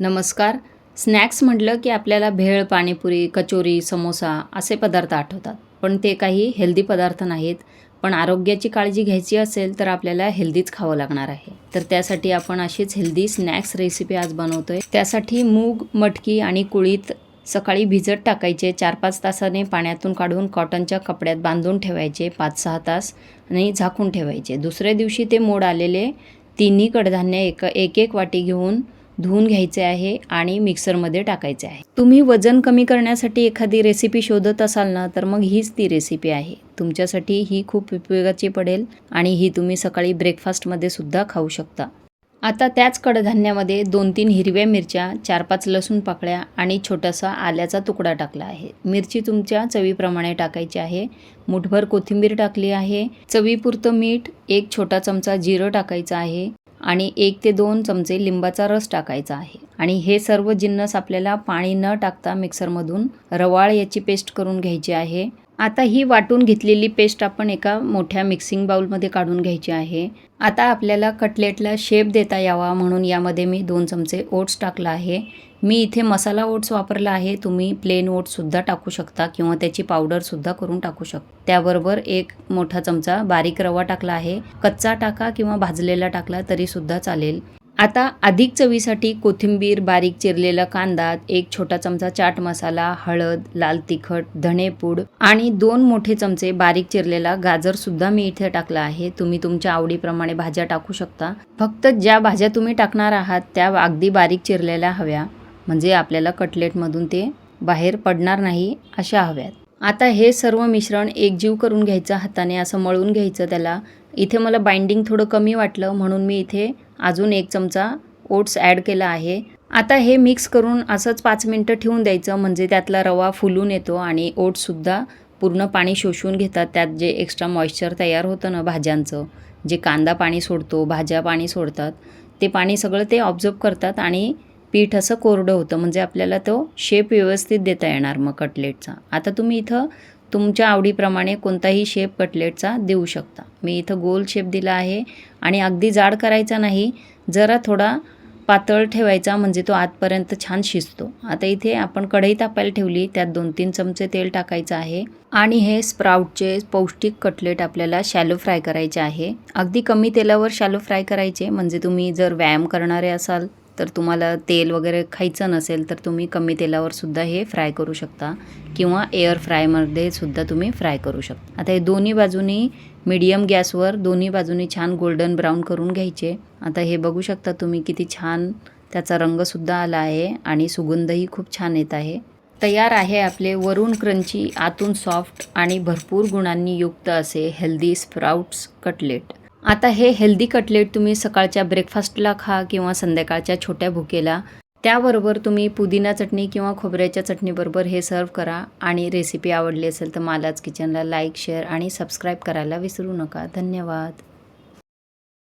नमस्कार. स्नॅक्स म्हटलं की आपल्याला भेळ पाणीपुरी कचोरी समोसा असे पदार्थ आठवतात. पण ते काही हेल्दी पदार्थ नाहीत. पण आरोग्याची काळजी घ्यायची असेल तर आपल्याला हेल्दीच खावं लागणार आहे. तर त्यासाठी आपण अशीच हेल्दी स्नॅक्स रेसिपी आज बनवतोय. त्यासाठी मूग मटकी आणि कुळीत सकाळी भिजत टाकायचे. चार पाच तासाने पाण्यातून काढून कॉटनच्या कपड्यात बांधून ठेवायचे. पाच सहा तास आणि झाकून ठेवायचे. दुसऱ्या दिवशी ते मोड आलेले तिन्ही कडधान्य एक एक एक वाटी घेऊन धुवून घ्यायचे आहे आणि मिक्सरमध्ये टाकायचे आहे. तुम्ही वजन कमी करण्यासाठी एखादी रेसिपी शोधत असाल ना तर मग हीच ती रेसिपी आहे. तुमच्यासाठी ही खूप उपयोगाची पडेल आणि ही तुम्ही सकाळी ब्रेकफास्टमध्ये सुद्धा खाऊ शकता. आता त्याच कडधान्यामध्ये दोन तीन हिरव्या मिरच्या चार पाच लसूण पाकळ्या आणि छोटासा आल्याचा तुकडा टाकला आहे. मिरची तुमच्या चवीप्रमाणे टाकायची आहे. मुठभर कोथिंबीर टाकली आहे. चवीपुरतं मीठ एक छोटा चमचा जिरं टाकायचं आहे. आणि एक ते दोन चमचे लिंबाचा रस टाकायचा आहे. आणि हे सर्व जिन्नस आपल्याला पाणी न टाकता मिक्सरमधून रवाळ याची पेस्ट करून घ्यायची आहे. आता ही वाटून घेतलेली पेस्ट आपण एका मोठ्या मिक्सिंग बाउलमध्ये काढून घ्यायची आहे. आता आपल्याला कटलेटला शेप देता यावा म्हणून यामध्ये मी दोन चमचे ओट्स टाकला आहे. मी इथे मसाला ओट्स वापरला आहे. तुम्ही प्लेन ओट्ससुद्धा टाकू शकता किंवा त्याची पावडरसुद्धा करून टाकू शकता त्याबरोबर एक मोठा चमचा बारीक रवा टाकला आहे. कच्चा टाका किंवा भाजलेला टाकला तरीसुद्धा चालेल. आता अधिक चवीसाठी कोथिंबीर बारीक चिरलेला कांदा एक छोटा चमचा चाट मसाला हळद लाल तिखट धणेपूड आणि दोन मोठे चमचे बारीक चिरलेला गाजर सुद्धा मी इथे टाकला आहे. तुम्ही तुमच्या आवडीप्रमाणे भाज्या टाकू शकता. फक्त ज्या भाज्या तुम्ही टाकणार आहात त्या अगदी बारीक चिरलेल्या हव्या. म्हणजे आपल्याला कटलेटमधून ते बाहेर पडणार नाही अशा हव्यात. आता हे सर्व मिश्रण एकजीव करून घ्यायचं हाताने असं मळून घ्यायचं त्याला. इथे मला बाइंडिंग थोडं कमी वाटलं म्हणून मी इथे अजून एक चमचा ओट्स ॲड केला आहे. आता हे मिक्स करून असंच पाच मिनटं ठेवून द्यायचं म्हणजे त्यातला रवा फुलून येतो आणि ओट्ससुद्धा पूर्ण पाणी शोषून घेतात. त्यात जे एक्स्ट्रा मॉइश्चर तयार होतं ना भाज्यांचं जे कांदा पाणी सोडतो भाज्या पाणी सोडतात ते पाणी सगळं ते ऑब्झर्व करतात आणि पीठ असं कोरडं होतं म्हणजे आपल्याला तो शेप व्यवस्थित देता येणार मग कटलेटचा आता तुम्ही इथं तुमच्या आवडीप्रमाणे कोणताही शेप कटलेटचा देऊ शकता. मी इथं गोल शेप दिला आहे आणि अगदी जाड करायचा नाही जरा थोडा पातळ ठेवायचा म्हणजे तो आतपर्यंत छान शिजतो. आता इथे आपण कढई तापायला ठेवली त्यात दोन तीन चमचे तेल टाकायचं आहे आणि हे स्प्राऊटचे पौष्टिक कटलेट आपल्याला शॅलो फ्राय करायचे आहे. अगदी कमी तेलावर शॅलो फ्राय करायचे म्हणजे तुम्ही जर व्यायाम करणारे असाल तर तुम्हाला तेल वगैरे खायचं नसेल तर तुम्ही कमी तेलावर सुद्धा हे फ्राय करू शकता किंवा एअर फ्रायमध्ये सुद्धा तुम्ही फ्राय करू शकता. आता हे दोन्ही बाजूनी मीडियम गॅसवर दोन्ही बाजूनी छान गोल्डन ब्राऊन करून घ्यायचे. आता हे बघू शकता तुम्ही किती छान त्याचा रंगसुद्धा आला आहे आणि सुगंधही खूप छान येत आहे. तयार आहे आपले वरून क्रंची आतून सॉफ्ट आणि भरपूर गुणांनी युक्त असे हेल्दी स्प्राउट्स कटलेट आता हे हेल्दी कटलेट तुम्ही सकाळच्या ब्रेकफास्टला खा किंवा संध्याकाळच्या छोट्या भुकेला. त्याबरोबर तुम्ही पुदिना चटणी किंवा खोबऱ्याच्या चटणीबरोबर हे सर्व करा आणि रेसिपी आवडली असेल तर मालाच किचनला लाईक शेअर आणि सबस्क्राईब करायला विसरू नका. धन्यवाद.